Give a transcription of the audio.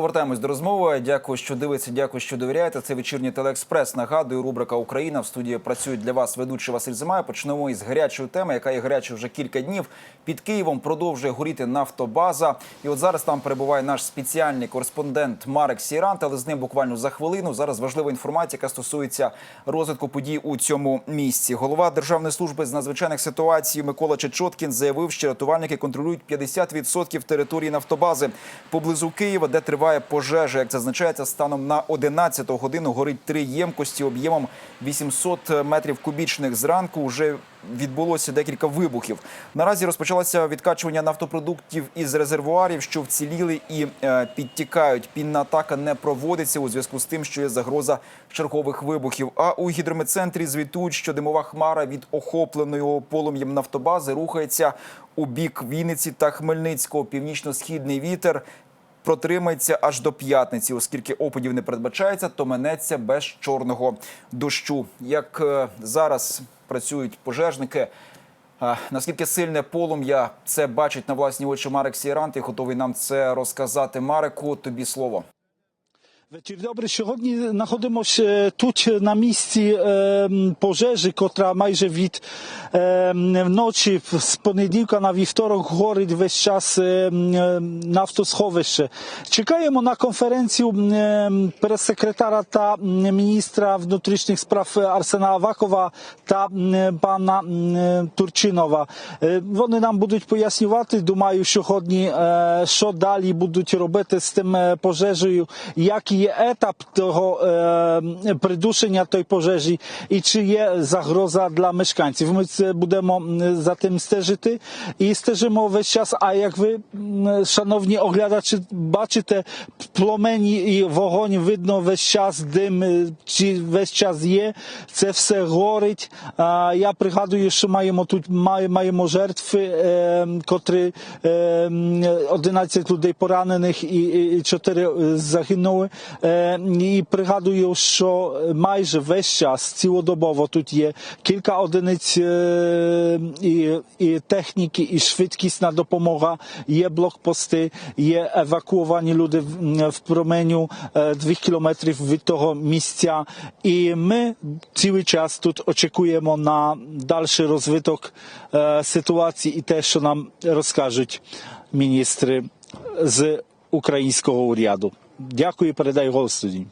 Повертаємось до розмови. Дякую, що дивитеся, дякую, що довіряєте. Це вечірній телеекспрес. Нагадую, рубрика Україна в студії працюють для вас ведучий Василь Зима. Почнемо із гарячої теми, яка є гарячою вже кілька днів. Під Києвом продовжує горіти нафтобаза. І от зараз там перебуває наш спеціальний кореспондент Марек Сірант, але з ним буквально за хвилину. Зараз важлива інформація, яка стосується розвитку подій у цьому місці. Голова Державної служби з надзвичайних ситуацій Микола Чечоткін заявив, що рятувальники контролюють 50% території нафтобази поблизу Києва, де триває пожежа. Як зазначається, станом на 11 годину горить три ємкості об'ємом 800 метрів кубічних. Зранку вже відбулося декілька вибухів. Наразі розпочалося відкачування нафтопродуктів із резервуарів, що вціліли і е, підтікають. Пінна атака не проводиться у зв'язку з тим, що є загроза чергових вибухів. А у гідрометцентрі звітують, що димова хмара від охопленої полум'ям нафтобази рухається у бік Вінниці та Хмельницького. Північно-східний вітер протримається аж до п'ятниці, оскільки опадів не передбачається, то минеться без чорного дощу. Як е, зараз працюють пожежники. Наскільки сильне полум'я це бачить на власні очі Марек Сірант і готовий нам це розказати. Мареку, тобі слово. Вечір добрий. Сьогодні знаходимося тут на місці пожежі, котра майже від вночі з понеділка на вівторок горить весь час нафтосховище. Чекаємо на конференцію прес-секретара та міністра внутрішніх справ Арсена Авакова та пана Турчинова. Вони нам будуть пояснювати, думаю, сьогодні, що далі будуть робити з тим пожежею, який є етап того придушення тої пожежі і чи є загроза для мешканців. Ми це будемо за тим стежити і стежимо весь час. А як ви, шановні оглядачі, бачите, пломені і вогонь видно весь час, дим чи весь час є, це все горить. Я пригадую, що маємо тут має- маємо жертви, котрі е, 11 людей поранених і, і, і 4 е, загинули. І пригадую, що майже весь час цілодобово тут є кілька одиниць і, і техніки, і швидкісна допомога, є блокпости, є евакуовані люди в, променю двох кілометрів від того місця. І ми цілий час тут очікуємо на дальший розвиток ситуації і те, що нам розкажуть міністри з українського уряду. Дякую, передай голос студії.